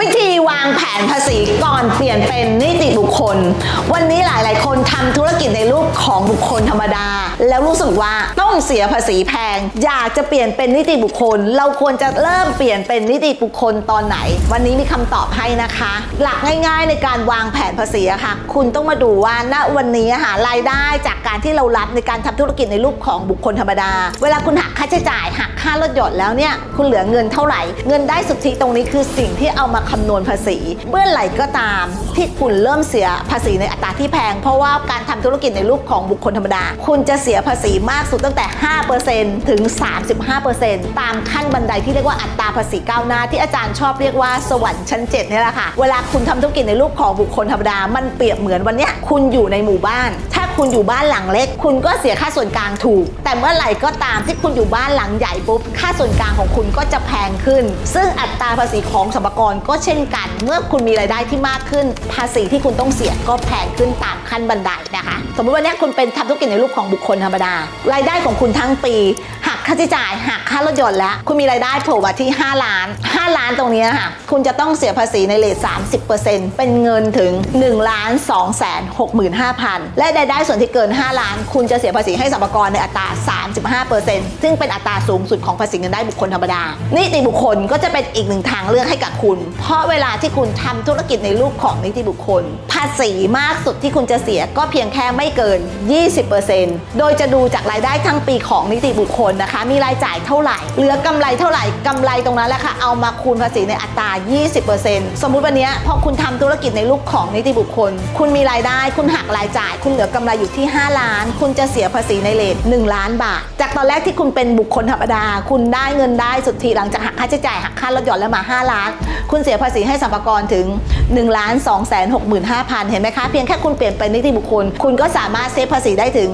วิธีวางแผนภาษีก่อนเปลี่ยนเป็นนิติบุคคล วันนี้หลาย ๆ คนทำธุรกิจในรูป ของบุคคลธรรมดา แล้วรู้สึกว่าต้องเสียภาษีแพง อยากจะเปลี่ยนเป็นนิติบุคคล เราควรจะเริ่มเปลี่ยนเป็นนิติบุคคลตอนไหน วันนี้มีคำตอบให้นะคะ หลักง่าย ๆ ในการวางแผนภาษีค่ะ คุณต้องมาดูว่าณวันนี้อะค่ะรายได้จากการที่เรารับในการทำธุรกิจในรูปของบุคคลธรรมดา เวลาคุณหักค่าใช้จ่ายหักค่ารถหยดแล้วเนี่ยคุณเหลือเงินเท่าไหร่ เงินได้สุทธิตรงนี้คือสิ่งที่เอามาคำนวณภาษีเมื่อไหร่ก็ตาม ที่คุณเริ่มเสียภาษีในอัตราที่แพง เพราะว่าการทำธุรกิจในรูปของบุคคลธรรมดา คุณจะเสียภาษีมากสุดตั้งแต่ 5%ถึง 35%ตามขั้นบันไดที่เรียกว่าอัตราภาษีก้าวหน้าที่อาจารย์ชอบเรียกว่าสวรรค์ชั้น7นี่แหละค่ะ เวลาคุณทำธุรกิจในรูปของบุคคลธรรมดา มันเปรียบเหมือนวันนี้คุณอยู่ในหมู่บ้าน ถ้าคุณอยู่บ้านหลังเล็ก คุณก็เสียค่าส่วนกลางถูก แต่เมื่อไหร่ก็ตามที่คุณอยู่บ้านหลังใหญ่ปุ๊บค่าส่วนกลางของคุณก็จะแพงขึ้น ซึ่งอัตราภาษีของสรรพากรก็เช่นกัน เมื่อคุณมีรายได้ที่มากขึ้น ภาษีที่คุณต้องเสียก็แพงขึ้นตามขั้นบันไดนะคะ สมมติวันนี้คุณเป็นทำธุรกิจในรูปของบุคคลธรรมดา รายได้ของคุณทั้งปี หักค่าใช้จ่าย หักค่ารถยนต์แล้ว คุณมีรายได้โผล่มาที่ 5 ล้าน 5 ล้านตรงนี้ค่ะคุณจะต้องเสียภาษีในเลท30%เป็นเงินถึง1ล้าน2แสน65,000 และรายได้ส่วนที่เกิน 5 ล้าน คุณจะเสียภาษีให้สรรพากรในอัตรา 35%ซึ่งเป็นอัตราสูงสุดของภาษีเงินได้บุคคลธรรมดานิติบุคคลก็จะเป็นอีกหนึ่งทางเลือกให้กับคุณ เพราะเวลาที่คุณทำธุรกิจในรูปของนิติบุคคล ภาษีมากสุดที่คุณจะเสียก็เพียงแค่ไม่เกิน20%โดยจะดูจากรายได้ทั้งปีของนิติบุคคลนะคะ มีรายจ่ายเท่าไหร่ เหลือกำไรเท่าไหร่กำไรตรงนั้นแหละค่ะ เอามาคูณภาษีในอัตรา 20%สมมุติวันนี้พอคุณทำธุรกิจในรูปของนิติบุคคล คุณมีรายได้ คุณหักรายจ่าย คุณเหลือกำไรอยู่ที่ 5 ล้าน คุณจะเสียภาษีในเลท1ล้านบาท จากตอนแรกที่คุณเป็นบุคคลธรรมดา คุณได้เงินได้สุทธิหลังจากหักค่าใช้จ่ายหักค่ารถหย่อนแล้วมา 5 ล้าน คุณเสียภาษีให้สรรพากรถึง1ล้าน2แสน65,000เห็นไหมคะ เพียงแค่คุณเปลี่ยนเป็นนิติบุคคล คุณก็สามารถเซฟภาษีได้ถึง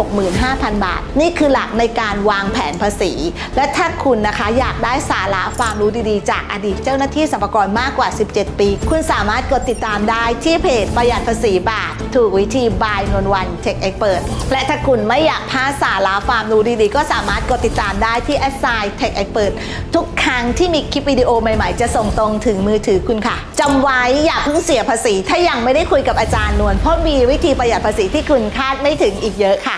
265,000 บาท นี่คือหลักในการวางแผนภาษี และถ้าคุณนะคะอยากได้สาระความรู้ดีๆ จากอดีตเจ้าหน้าที่สรรพากรมากกว่า 17 ปี คุณสามารถกดติดตามได้ที่เพจประหยัดภาษีบาท ถูกวิธีบายนนวันเทคเอ็กเปิดและถ้าคุณไม่อยากพลาดสาระความรู้ดีๆ ก็สามารถกดติดตามได้ที่แอดไซน์เทคเอ็กเปิดทุกครั้งที่มีคลิปวิดีโอใหม่ๆ จะส่งตรงถึงมือถือคุณค่ะจำไว้อย่าเพิ่งเสียภาษี ถ้ายังไม่ได้คุยกับอาจารย์นวลเพราะมีวิธีประหยัดภาษีที่คุณคุณคาดไม่ถึงอีกเยอะค่ะ